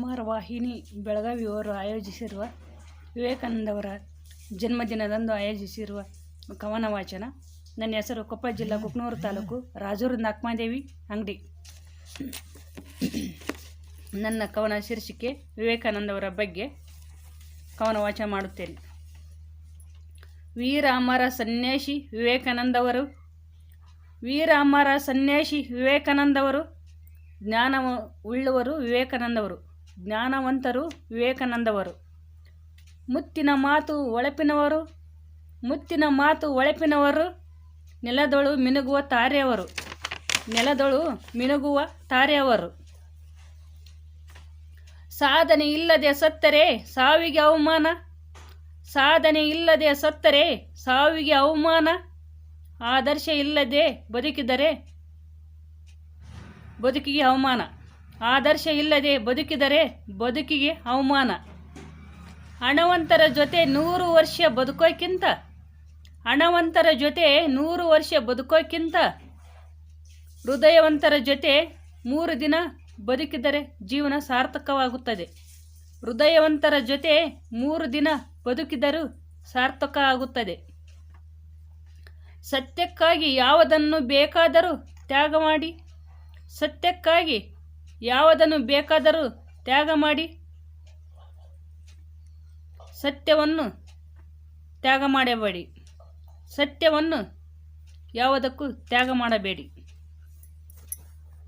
ವಾಹಿನಿ ಬೆಳಗಾವಿಯವರು ಆಯೋಜಿಸಿರುವ ವಿವೇಕಾನಂದವರ ಜನ್ಮದಿನದಂದು ಆಯೋಜಿಸಿರುವ ಕವನ ವಾಚನ ನನ್ನ ಹೆಸರು ಕೊಪ್ಪ ಜಿಲ್ಲಾ ಕುಕ್ನೂರು ತಾಲೂಕು ರಾಜೂರು ನಾಕ್ಮಾದೇವಿ ಅಂಗಡಿ. ನನ್ನ ಕವನ ಶೀರ್ಷಿಕೆ ವಿವೇಕಾನಂದವರ ಬಗ್ಗೆ ಕವನ ವಾಚನ ಮಾಡುತ್ತೇನೆ. ವೀರ ಅಮರ ಸನ್ಯಾಸಿ ವಿವೇಕಾನಂದವರು ವೀರ ಅಮರ ಸನ್ಯಾಸಿ ವಿವೇಕಾನಂದವರು ಜ್ಞಾನ ಉಳ್ಳವರು ವಿವೇಕಾನಂದವರು. ಜ್ಞಾನವಂತರು ವಿವೇಕಾನಂದವರು. ಮುತ್ತಿನ ಮಾತು ಒಳಪಿನವರು, ಮುತ್ತಿನ ಮಾತು ಒಳಪಿನವರು, ನೆಲದೊಳು ಮಿನುಗುವ ತಾರೆಯವರು, ನೆಲದೊಳು ಮಿನುಗುವ ತಾರೆಯವರು. ಸಾಧನೆ ಇಲ್ಲದೆ ಸತ್ತರೆ ಸಾವಿಗೆ ಅವಮಾನ, ಸಾಧನೆ ಇಲ್ಲದೆ ಸತ್ತರೆ ಸಾವಿಗೆ ಅವಮಾನ, ಆದರ್ಶ ಇಲ್ಲದೆ ಬದುಕಿದರೆ ಬದುಕಿಗೆ ಅವಮಾನ. ಆದರ್ಶ ಇಲ್ಲದೆ ಬದುಕಿದರೆ ಬದುಕಿಗೆ ಅವಮಾನ. ಹಣವಂತರ ಜೊತೆ ನೂರು ವರ್ಷ ಬದುಕೋಕ್ಕಿಂತ ಹಣವಂತರ ಜೊತೆ ನೂರು ವರ್ಷ ಬದುಕೋಕ್ಕಿಂತ ಹೃದಯವಂತರ ಜೊತೆ ಮೂರು ದಿನ ಬದುಕಿದರೆ ಜೀವನ ಸಾರ್ಥಕವಾಗುತ್ತದೆ. ಹೃದಯವಂತರ ಜೊತೆ ಮೂರು ದಿನ ಬದುಕಿದರೂ ಸಾರ್ಥಕ ಆಗುತ್ತದೆ. ಸತ್ಯಕ್ಕಾಗಿ ಯಾವುದನ್ನು ಬೇಕಾದರೂ ತ್ಯಾಗ ಮಾಡಿ, ಸತ್ಯಕ್ಕಾಗಿ ಯಾವುದನ್ನು ಬೇಕಾದರೂ ತ್ಯಾಗ ಮಾಡಿ ಸತ್ಯವನ್ನು ತ್ಯಾಗ ಮಾಡಬೇಡಿ. ಸತ್ಯವನ್ನು ಯಾವುದಕ್ಕೂ ತ್ಯಾಗ ಮಾಡಬೇಡಿ.